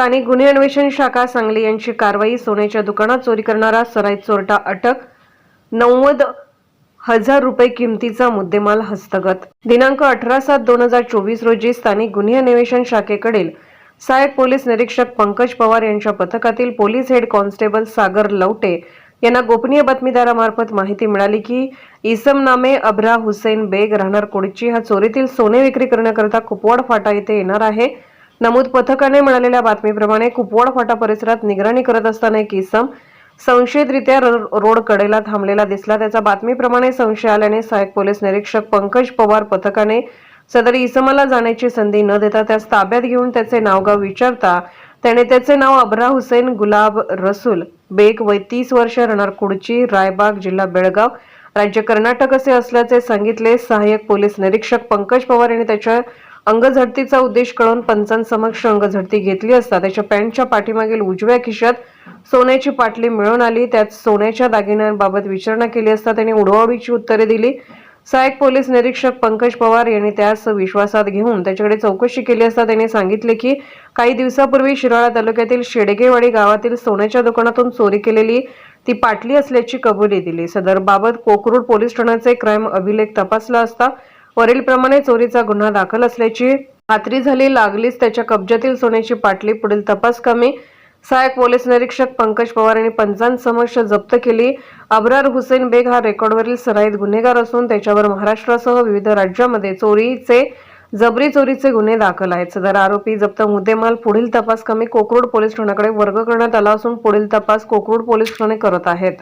स्थानिक गुन्हे अन्वेषण शाखा सांगली यांची कारवाई सोन्याच्या दुकानात चोरी करणारा सराईत चोरटा अटक नव्वद हजार रुपये किमतीचा मुद्देमाल हस्तगत. दिनांक अठरा सात दोन हजार चोवीस रोजी स्थानिक गुन्हे अन्वेषण शाखेकडील सहाय्यक पोलीस निरीक्षक पंकज पवार यांच्या पथकातील police head constable Sagar Lavate यांना गोपनीय बातमीदारामार्फत माहिती मिळाली की इसम नामे अब्रा हुसेन बेग राहणार कोडची. हा चोरीतील सोने विक्री करण्याकरता कुपवाड फाटा येथे येणार आहे. नमूद पथकाने मिळालेल्या बातमीप्रमाणे कुपवाड फाटा परिसरात निगराणी करत असताना एक इसम संशयितरित्या रोड कडेला थांबलेला दिसला. त्याचा बातमीप्रमाणे संशय आल्याने सहाय्यक पोलीस निरीक्षक पंकज पवार पथकाने सदर इसमाला जाण्याची संधी न देता त्यास ताब्यात घेऊन त्याचे नावगाव विचारता त्याने त्याचे नाव अब्रा हुसेन गुलाब रसूल बेग वय तीस वर्ष राहणार कुडची रायबाग जिल्हा बेळगाव राज्य कर्नाटक असे असल्याचे सांगितले सहाय्यक पोलीस निरीक्षक पंकज पवार यांनी त्याच्या अंगझडतीचा उद्देश कळून पंचांसमक्ष अंगझडती घेतली असता त्याच्या पॅन्टच्या पाठीमागील उजव्या खिशात सोन्याची पाटली मिळून आली. त्यात सोन्याच्या दागिन्यांबाबत विचारणा केली असता त्यांनी उडवाडीची उत्तरे दिली. सहाय्यक पोलीस निरीक्षक पंकज पवार यांनी त्यास विश्वासात घेऊन त्याच्याकडे चौकशी केली असता त्यांनी सांगितले की काही दिवसापूर्वी शिराळा तालुक्यातील शेडगेवाडी गावातील सोन्याच्या दुकानातून चोरी केलेली ती पाटली असल्याची कबुली दिली. सदर बाबत कोकरूड पोलीस ठाण्याचे क्राईम अभिलेख तपासला असता वरीलप्रमाणे चोरीचा गुन्हा दाखल असल्याची खात्री झाली. लागलीच त्याच्या कब्जातील सोन्याची पाटली पुढील तपास कमी. सहायक पोलीस निरीक्षक पंकज पवार यांनी पंचांसमक्ष जप्त केली. अब्रार हुसेन बेग हा रेकॉर्डवरील सराईत गुन्हेगार असून त्याच्यावर महाराष्ट्रासह विविध राज्यामध्ये चोरीचे जबरी चोरीचे गुन्हे दाखल आहेत. सदर आरोपी जप्त मुद्देमाल पुढील तपास कमी कोकरूड पोलीस ठाण्याकडे वर्ग करण्यात आला असून पुढील तपास कोकरूड पोलीस ठाणे करत आहेत.